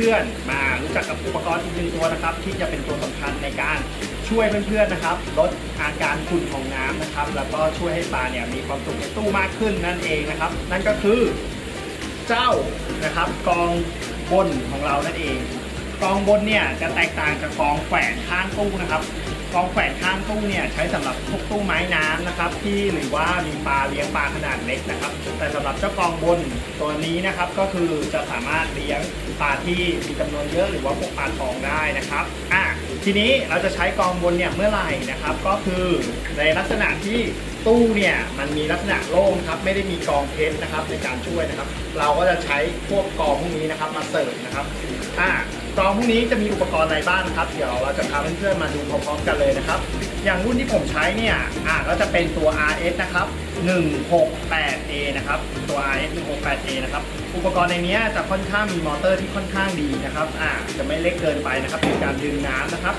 พื่อนๆ มารู้จักกับอุปกรณ์อีกหนึ่งตัวนะครับ ที่จะเป็นตัวสำคัญในการช่วยเพื่อนๆนะครับ ลดอาการขุ่นของน้ำนะครับ แล้วก็ช่วยให้ปลาเนี่ยมีความสุขในตู้มากขึ้นนั่นเองนะครับ นั่นก็คือเจ้านะครับกองบนของเรานั่นเองกองบนเนี่ยจะแตกต่างจากกองแขวนข้างตู้นะครับ กองแขวนข้างตู้เนี่ยใช้สำหรับพวกตู้ไม้น้ำนะครับที่หรือว่ามีปลาเลี้ยงปลาขนาดเล็กนะครับ แต่สำหรับเจ้ากองบนตัวนี้นะครับก็คือจะสามารถเลี้ยงปลาที่มีจำนวนเยอะหรือว่าพวกปลาทองได้นะครับอะทีนี้เราจะใช้กองบนเนี่ยเมื่อไหร่นะครับ ก็คือในลักษณะที่ตู้เนี่ยมันมีลักษณะโล่งครับไม่ได้มีกองเพชรนะครับในการช่วยนะครับ เราก็จะใช้พวกกองพวกนี้นะครับมาเสริมนะครับอ่า กองพวกนี้จะมีอุปกรณ์อะไรบ้างนครับ เดี๋ยวเราจะพาเพื่อนๆมาดูพร้อมๆกันเลยนะครับ อย่างรุ่นที่ผมใช้เนี่ยอ่าก็จะเป็นตัว RS นะครับ 168A นะครับ ตัว RS 168A นะครับ อุปกรณ์ในนี้จะค่อนข้างมีมอเตอร์ที่ค่อนข้างดีนะครับอ่าจะไม่เล็กเกินไปนะครับในการดึงน้ำนะครับ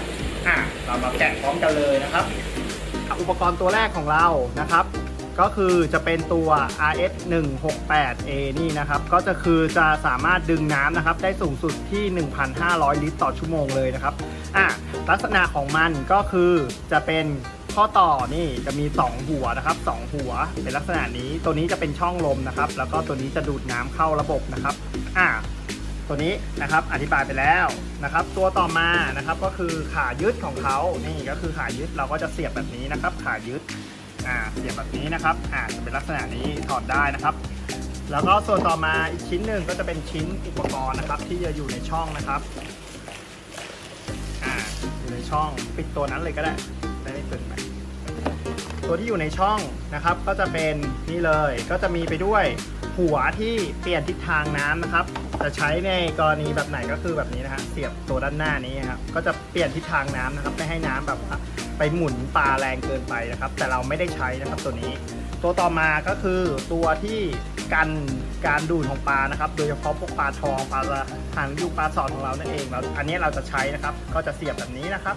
อ่าเรามาแกะพร้อมกันเลยนะครับ อุปกรณ์ตัวแรกของเรานะครับ ก็คือจะเป็นตัว RS 168A นี่นะครับ ก็จะคือจะสามารถดึงน้ำนะครับ ได้สูงสุดที่ 1,500 ลิตรต่อชั่วโมงเลยนะครับอะลักษณะของมันก็คือจะเป็นข้อต่อนี่จะมี 2 หัวนะครับ 2 หัวเป็นลักษณะนี้ ตัวนี้จะเป็นช่องลมนะครับ แล้วก็ตัวนี้จะดูดน้ำเข้าระบบนะครับอะตัวนี้นะครับอธิบายไปแล้วนะครับ ตัวต่อมานะครับก็คือขายึดของเขานี่ก็คือขายึดเราก็จะเสียบแบบนี้นะครับ ขายึด อ่าเสียบแบบนี้นะครับอ่าจะเป็นลักษณะนี้ถอดได้นะครับ แล้วก็ส่วนต่อมาอีกชิ้นหนึ่งก็จะเป็นชิ้นอุปกรณ์นะครับ ที่จะอยู่ในช่องนะครับอ่าอยู่ในช่องปิดตัวนั้นเลยก็ได้ได้ไม่เกินไปตัวที่อยู่ในช่องนะครับ ก็จะเป็นนี่เลยก็จะมีไปด้วยหัวที่เปลี่ยนทิศทางน้ำนะครับ จะใช้ในกรณีแบบไหนก็คือแบบนี้นะฮะเสียบตัวด้านหน้านี้ครับก็จะเปลี่ยนทิศทางน้ำนะครับไม่ให้น้ำแบบ ไปหมุนปลาแรงเกินไปนะครับ แต่เราไม่ได้ใช้นะครับตัวนี้ ตัวต่อมาก็คือตัวที่กันการดูดของปลานะครับ โดยเฉพาะพวกปลาทองปลาหางยูปลาสอดของเรานั่นเองเราอันนี้เราจะใช้นะครับ ก็จะเสียบแบบนี้นะครับ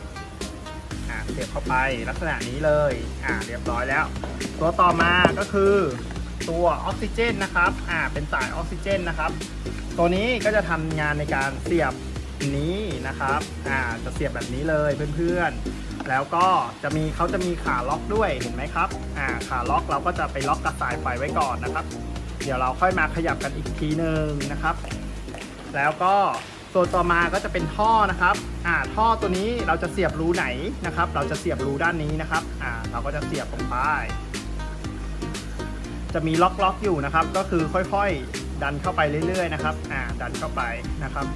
เสียบเข้าไปลักษณะนี้เลยอ่าเรียบร้อยแล้ว ตัวต่อมาก็คือตัวออกซิเจนนะครับอ่าเป็นสายออกซิเจนนะครับ ตัวนี้ก็จะทำงานในการเสียบนี้นะครับอ่าจะเสียบแบบนี้เลยเพื่อนๆ แล้วก็จะมีเขาจะมีขาล็อกด้วยเห็นไหมครับอ่าขาล็อกเราก็จะไปล็อกกับสายไฟไว้ก่อนนะครับ เดี๋ยวเราค่อยมาขยับกันอีกทีหนึ่งนะครับ แล้วก็ตัวต่อมาก็จะเป็นท่อนะครับอ่าท่อตัวนี้เราจะเสียบรูไหนนะครับ เราจะเสียบรูด้านนี้นะครับอ่าเราก็จะเสียบลงไปจะมีล็อกล็อกอยู่นะครับ ก็คือค่อยๆ ดันเข้าไปเรื่อยๆนะครับอ่าดันเข้าไปนะครับ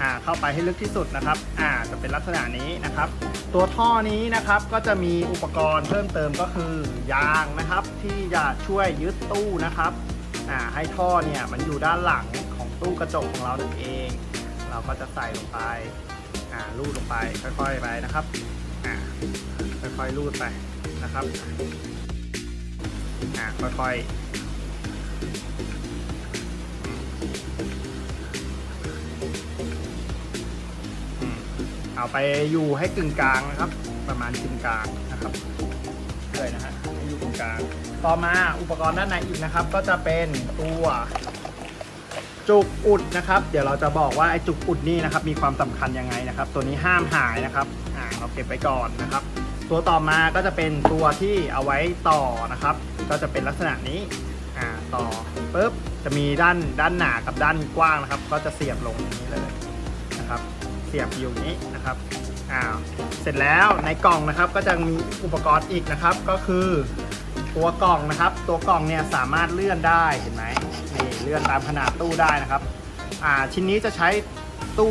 อ่าเข้าไปให้ลึกที่สุดนะครับอ่าจะเป็นลักษณะนี้นะครับ ตัวท่อนี้นะครับก็จะมีอุปกรณ์เพิ่มเติมก็คือยางนะครับ ที่จะช่วยยึดตู้นะครับอ่าให้ท่อเนี่ยมันอยู่ด้านหลังของตู้กระจกของเรานั่นเอง เราก็จะใส่ลงไปอ่าลูดลงไปค่อยๆไปนะครับอ่าค่อยๆลูดไปนะครับอ่าค่อยๆ เอาไปอยู่ให้กึ่งกลางนะครับ ประมาณกึ่งกลางนะครับเลยนะฮะให้อยู่กึ่งกลาง ต่อมาอุปกรณ์ด้านในอีกนะครับ ก็จะเป็นตัวจุกอุดนะครับ เดี๋ยวเราจะบอกว่าไอ้จุกอุดนี่นะครับ มีความสำคัญยังไงนะครับ ตัวนี้ห้ามหายนะครับอ่าเราเก็บไว้ก่อนนะครับ ตัวต่อมาก็จะเป็นตัวที่เอาไว้ต่อนะครับ ก็จะเป็นลักษณะนี้อ่าต่อปุ๊บจะมีด้านด้านหนากับด้านกว้างนะครับ ก็จะเสียบลงอย่างนี้เลย สียบอยู่นี้นะครับอ้าวเสร็จแล้วในกล่องนะครับก็จะมีอุปกรณ์อีกนะครับ ก็คือตัวกล่องนะครับ ตัวกล่องเนี่ยสามารถเลื่อนได้เห็นไหมนี่เลื่อนตามขนาดตู้ได้นะครับอ่าชิ้นนี้จะใช้ตู้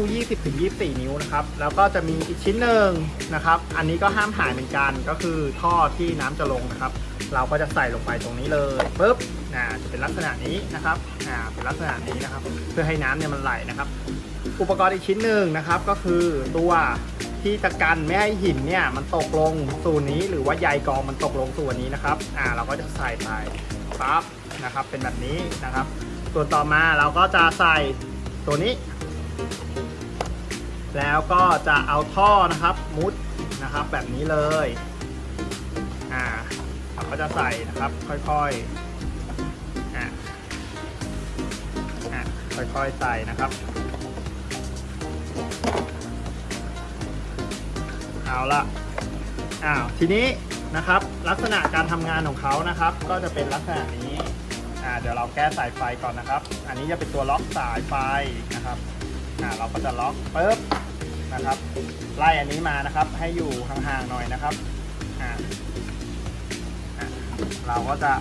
20-24 นิ้วนะครับ แล้วก็จะมีอีกชิ้นหนึ่งนะครับ อันนี้ก็ห้ามหายเหมือนกัน ก็คือท่อที่น้ำจะลงนะครับ เราก็จะใส่ลงไปตรงนี้เลยปุ๊บอ่าจะเป็นลักษณะนี้นะครับอ่าเป็นลักษณะนี้นะครับ เพื่อให้น้ำเนี่ยมันไหลนะครับ อุปกรณ์อีกชิ้นหนึ่งนะครับ ก็คือตัวที่จะกันไม่ให้หินเนี่ยมันตกลงสู่นี้หรือว่าใยกองมันตกลงสู่อันนี้นะครับ อ่าเราก็จะใส่ไปปั๊บนะครับ เป็นแบบนี้นะครับ ส่วนต่อมาเราก็จะใส่ตัวนี้ แล้วก็จะเอาท่อนะครับมุดนะครับแบบนี้เลย อ่าเราก็จะใส่นะครับค่อยๆ อ่าอ่าค่อยๆใส่นะครับ เอาละอ้าวทีนี้นะครับ ลักษณะการทำงานของเขานะครับ ก็จะเป็นลักษณะนี้อ่าเดี๋ยวเราแก้สายไฟก่อนนะครับ อันนี้จะเป็นตัวล็อกสายไฟนะครับอ่าเราก็จะล็อกปุ๊บนะครับ ไล่อันนี้มานะครับ ให้อยู่ห่างๆหน่อยนะครับอ่าเราก็จะ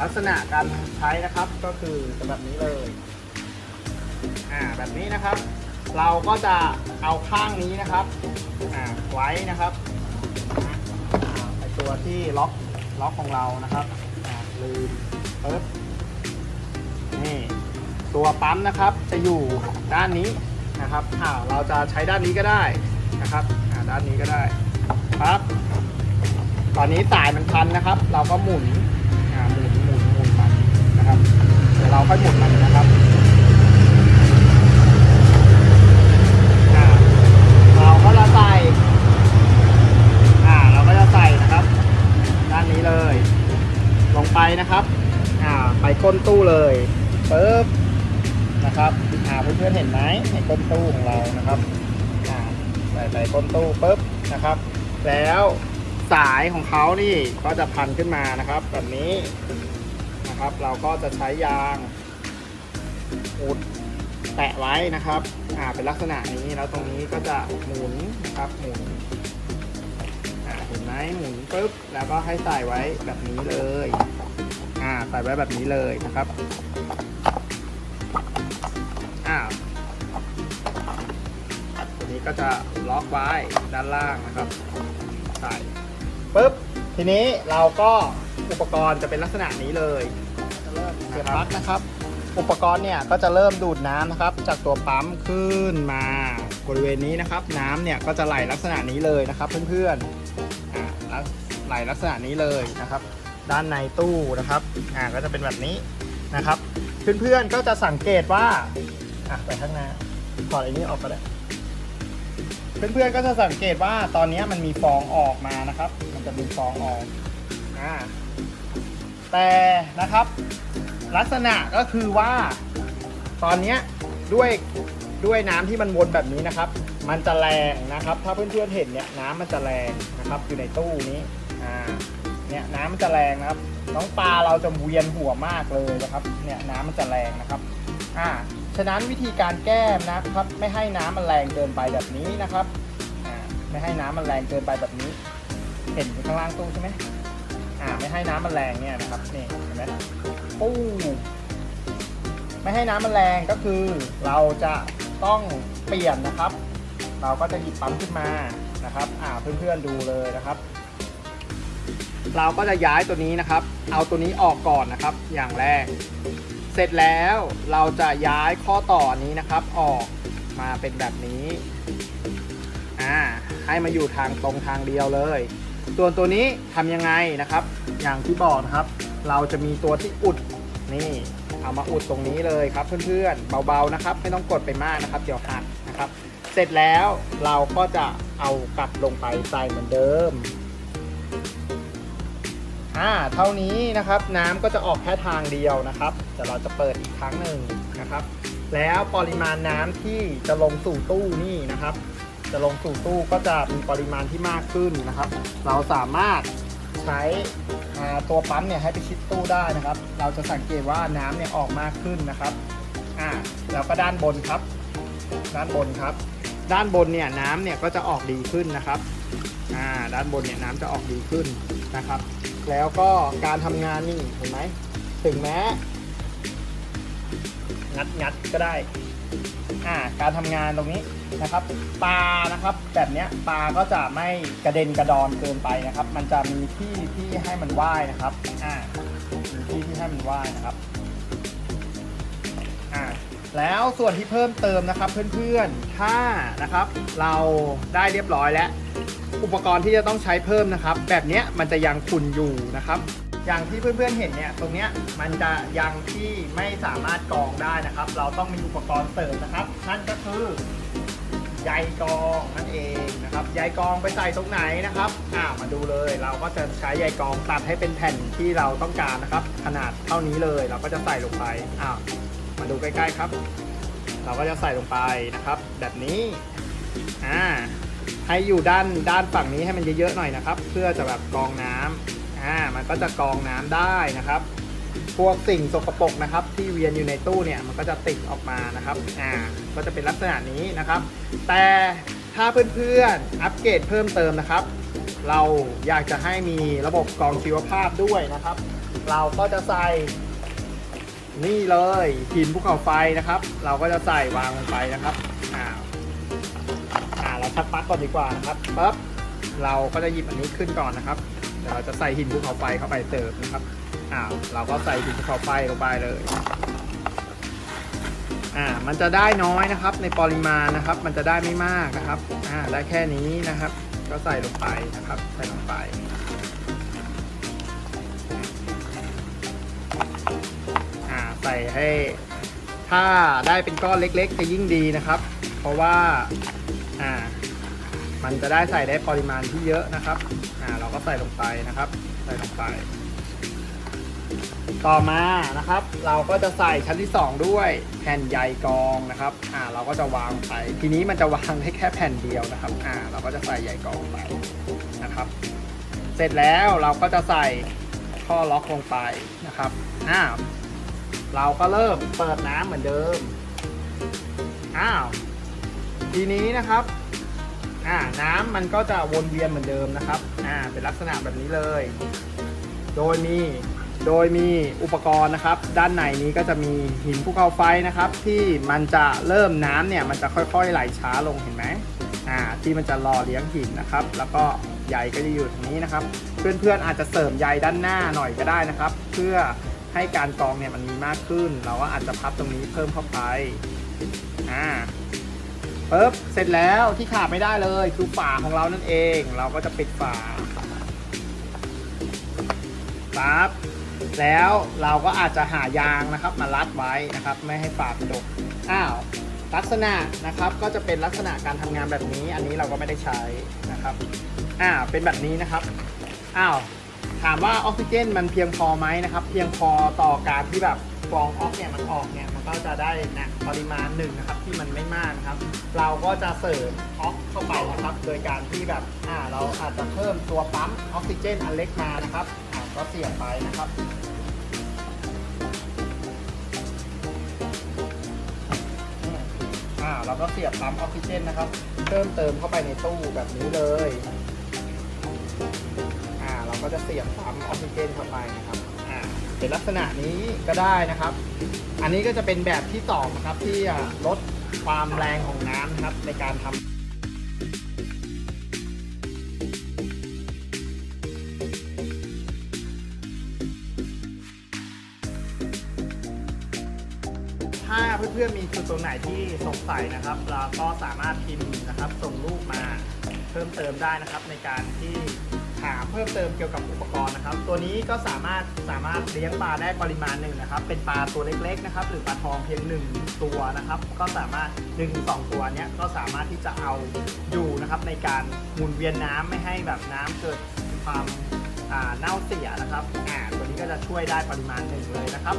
ลักษณะการใช้นะครับก็คือแบบนี้เลยอ่าแบบนี้นะครับ เราก็จะเอาข้างนี้นะครับไว้นะครับไอตัวที่ล็อกล็อกของเรานะครับลืมปึ๊บนี่ตัวปั๊มนะครับจะอยู่ด้านนี้นะครับอ่าเราจะใช้ด้านนี้ก็ได้นะครับอ่าด้านนี้ก็ได้ครับ ตอนนี้สายมันพันนะครับ เราก็หมุนอ่าหมุนหมุนหมุนมันนะครับเดี๋ยวเราค่อยหมุนมันนะครับ ตู้เลยปึ๊บนะครับอ่าเพื่อนๆเห็นไหมในก้นตู้ของเรานะครับอ่าใส่ไปก้นตู้ปึ๊บนะครับ แล้วสายของเขานี่ก็จะพันขึ้นมานะครับ แบบนี้นะครับ เราก็จะใช้ยางอุดแตะไว้นะครับอ่าเป็นลักษณะนี้แล้วตรงนี้ก็จะหมุนนะครับหมุนอ่าเห็นไหมหมุนปุ๊บแล้วก็ให้ใส่ไว้แบบนี้เลย อ่าใส่ไว้แบบนี้เลยนะครับอ่าตัวนี้ก็จะล็อกไว้ด้านล่างนะครับใส่ปุ๊บทีนี้เราก็อุปกรณ์จะเป็นลักษณะนี้เลยจะเริ่มเสียบปลั๊กนะครับอุปกรณ์เนี่ยก็จะเริ่มดูดน้ำนะครับ จากตัวปั๊มขึ้นมาบริเวณนี้นะครับ น้ำเนี่ยก็จะไหลลักษณะนี้เลยนะครับ เพื่อนๆอ่าแล้วไหลลักษณะนี้เลยนะครับ ด้านในตู้นะครับ อ่าก็จะเป็นแบบนี้นะครับ เพื่อนๆก็จะสังเกตว่า อะไปข้างหน้า ถอดไอ้นี้ออกก็ได้เพื่อนๆก็จะสังเกตว่าตอนนี้มันมีฟองออกมานะครับ มันจะมีฟองออก อ่า แต่นะครับ ลักษณะก็คือว่า ตอนนี้ด้วยด้วยน้ำที่มันวนแบบนี้นะครับ มันจะแรงนะครับ ถ้าเพื่อนๆเห็นเนี่ยน้ำมันจะแรงนะครับ อยู่ในตู้นี้ อ่า เนี่ยน้ำมันจะแรงนะครับ น้องปลาเราจะเวียนหัวมากเลยนะครับ เนี่ยน้ำมันจะแรงนะครับ อ่า ฉะนั้นวิธีการแก้นะครับ ไม่ให้น้ำมันแรงเกินไปแบบนี้นะครับ อ่า ไม่ให้น้ำมันแรงเกินไปแบบนี้ เห็นอยู่ข้างล่างตู้ใช่ไหมอ่า ไม่ให้น้ำมันแรงเนี่ยนะครับ นี่เห็นไหมปูไม่ให้น้ำมันแรงก็คือเราจะต้องเปลี่ยนนะครับ เราก็จะหยิบปั๊มขึ้นมานะครับ อ่าเพื่อนๆดูเลยนะครับ เราก็จะย้ายตัวนี้นะครับ เอาตัวนี้ออกก่อนนะครับ อย่างแรก เสร็จแล้วเราจะย้ายข้อต่อนี้นะครับ ออกมาเป็นแบบนี้อ่าให้มาอยู่ทางตรงทางเดียวเลย ส่วนตัวนี้ทำยังไงนะครับ อย่างที่บอกนะครับ เราจะมีตัวที่อุดนี่เอามาอุดตรงนี้เลยครับเพื่อนๆ เบาๆนะครับ ไม่ต้องกดไปมากนะครับ เดี๋ยวหักนะครับ เสร็จแล้วเราก็จะเอากลับลงไปใส่เหมือนเดิม อ่าเท่านี้นะครับน้ำก็จะออกแค่ทางเดียวนะครับเดี๋ยวเราจะเปิดอีกครั้งหนึ่งนะครับ แล้วปริมาณน้ำที่จะลงสู่ตู้นี่นะครับ จะลงสู่ตู้ก็จะมีปริมาณที่มากขึ้นนะครับ เราสามารถใช้ตัวปั๊มเนี่ยให้ไปชิดตู้ได้นะครับ เราจะสังเกตว่าน้ำเนี่ยออกมากขึ้นนะครับอ่าแล้วก็ด้านบนครับ ด้านบนครับ ด้านบนเนี่ยน้ำเนี่ยก็จะออกดีขึ้นนะครับอ่าด้านบนเนี่ยน้ำจะออกดีขึ้นนะครับ แล้วก็การทำงานนี่เห็นไหม ถึงแม้ งัดงัดก็ได้ อ่า การทำงานตรงนี้นะครับ ปลานะครับ แบบเนี้ยปลาก็จะไม่กระเด็นกระดอนเกินไปนะครับ มันจะมีที่ที่ให้มันว่ายนะครับ อ่ามีที่ที่ให้มันว่ายนะครับ อ่าแล้วส่วนที่เพิ่มเติมนะครับเพื่อนๆ ถ้านะครับเราได้เรียบร้อยแล้ว อุปกรณ์ที่จะต้องใช้เพิ่มนะครับ แบบนี้มันจะยังขุ่นอยู่นะครับ อย่างที่เพื่อนๆเห็นเนี่ยตรงเนี้ยมันจะยังที่ไม่สามารถกรองได้นะครับ เราต้องมีอุปกรณ์เสริมนะครับนั่นก็คือใยกรองนั่นเองนะครับใยกรองไปใส่ตรงไหนนะครับอ่ามาดูเลย เราก็จะใช้ใยกรองตัดให้เป็นแผ่นที่เราต้องการนะครับ ขนาดเท่านี้เลยเราก็จะใส่ลงไปอ้าวมาดูใกล้ ๆครับ เราก็จะใส่ลงไปนะครับ แบบนี้อ่า ให้อยู่ด้านด้านฝั่งนี้ให้มันเยอะๆหน่อยนะครับ เพื่อจะแบบกรองน้ำอ่ามันก็จะกรองน้ำได้นะครับ พวกสิ่งสกปรกนะครับ ที่เวียนอยู่ในตู้เนี่ยมันก็จะติดออกมานะครับอ่าก็จะเป็นลักษณะนี้นะครับ แต่ถ้าเพื่อนๆอัปเกรดเพิ่มเติมนะครับ เราอยากจะให้มีระบบกรองชีวภาพด้วยนะครับ เราก็จะใส่นี่เลยหินภูเขาไฟนะครับ เราก็จะใส่วางลงไปนะครับอ่า ชักปลั๊กก่อนดีกว่านะครับปั๊บเราก็จะหยิบอันนี้ขึ้นก่อนนะครับเดี๋ยวเราจะใส่หินภูเขาไฟเข้าไปเติมนะครับอ่าเราก็ใส่หินภูเขาไฟลงไปเลยอ่ามันจะได้น้อยนะครับ ในปริมาณนะครับ มันจะได้ไม่มากนะครับอ่าได้แค่นี้นะครับ ก็ใส่ลงไปนะครับ ใส่ลงไปอ่าใส่ให้ ถ้าได้เป็นก้อนเล็ก ๆ จะยิ่งดีนะครับ เพราะว่าอ่า มันจะได้ใส่ได้ปริมาณที่เยอะนะครับอ่าเราก็ใส่ลงไปนะครับ ใส่ลงไป ต่อมานะครับ เราก็จะใส่ชั้นที่ 2 ด้วยแผ่นใยกองนะครับอ่าเราก็จะวางไป ทีนี้มันจะวางได้แค่แผ่นเดียวนะครับอ่าเราก็จะใส่ใยกองไปนะครับ เสร็จแล้วเราก็จะใส่ท่อล็อกลงไปนะครับอ้าวเราก็เริ่มเปิดน้ำเหมือนเดิม อ้าว ทีนี้นะครับ อ่าน้ำมันก็จะวนเวียนเหมือนเดิมนะครับอ่าเป็นลักษณะแบบนี้เลย โดยมีโดยมีอุปกรณ์นะครับ ด้านในนี้ก็จะมีหินภูเขาไฟนะครับ ที่มันจะเริ่มน้ำเนี่ยมันจะค่อยๆไหลช้าลงเห็นไหมอ่าที่มันจะรอเลี้ยงหินนะครับ แล้วก็ใยก็จะอยู่ตรงนี้นะครับ เพื่อนๆอาจจะเสริมใยด้านหน้าหน่อยก็ได้นะครับ เพื่อให้การกรองเนี่ยมันมีมากขึ้น เราก็อาจจะพับตรงนี้เพิ่มเข้าไปอ่า ปึ๊บเสร็จแล้วที่ขาดไม่ได้เลยคือฝาของเรานั่นเอง เราก็จะปิดฝาปั๊บแล้วเราก็อาจจะหายางนะครับมารัดไว้นะครับ ไม่ให้ฝามันดกอ้าวลักษณะนะครับก็จะเป็นลักษณะการทำงานแบบนี้ อันนี้เราก็ไม่ได้ใช้นะครับอ้าเป็นแบบนี้นะครับอ้าวถามว่าออกซิเจนมันเพียงพอไหมนะครับ เพียงพอต่อการที่แบบฟองออกเนี่ยมันออกเนี่ย ก็จะได้นะปริมาณหนึ่งนะครับที่มันไม่มากนะครับ เราก็จะเสริมออกเข้าไปนะครับ โดยการที่แบบอ่าเราอาจจะเพิ่มตัวปั๊มออกซิเจนอันเล็กมานะครับอ่าก็เสียบไปนะครับอ่าเราก็เสียบปั๊มออกซิเจนนะครับ เพิ่มเติมเข้าไปในตู้แบบนี้เลยอ่าเราก็จะเสียบปั๊มออกซิเจนเข้าไปนะครับ เป็นลักษณะนี้ก็ได้นะครับ อันนี้ก็จะเป็นแบบที่สองนะครับที่ลดความแรงของน้ำนะครับในการทำถ้าเพื่อนๆมีจุดตรงไหนที่สงสัยนะครับ เราก็สามารถพิมพ์นะครับส่งรูปมาเพิ่มเติมได้นะครับในการที่ ถามเพิ่มเติมเกี่ยวกับอุปกรณ์นะครับ ตัวนี้ก็สามารถสามารถเลี้ยงปลาได้ปริมาณหนึ่งนะครับ เป็นปลาตัวเล็กๆนะครับ หรือปลาทองเพียงหนึ่งตัวนะครับ ก็สามารถ1นถึงสตัวเนี้ยก็สามารถที่จะเอาอยู่นะครับในการหมุนเวียนน้ำไม่ให้แบบน้ำเกิดความเน่าเสียนะครับอ่าตัวนี้ก็จะช่วยได้ปริมาณหนึ่งเลยนะครับ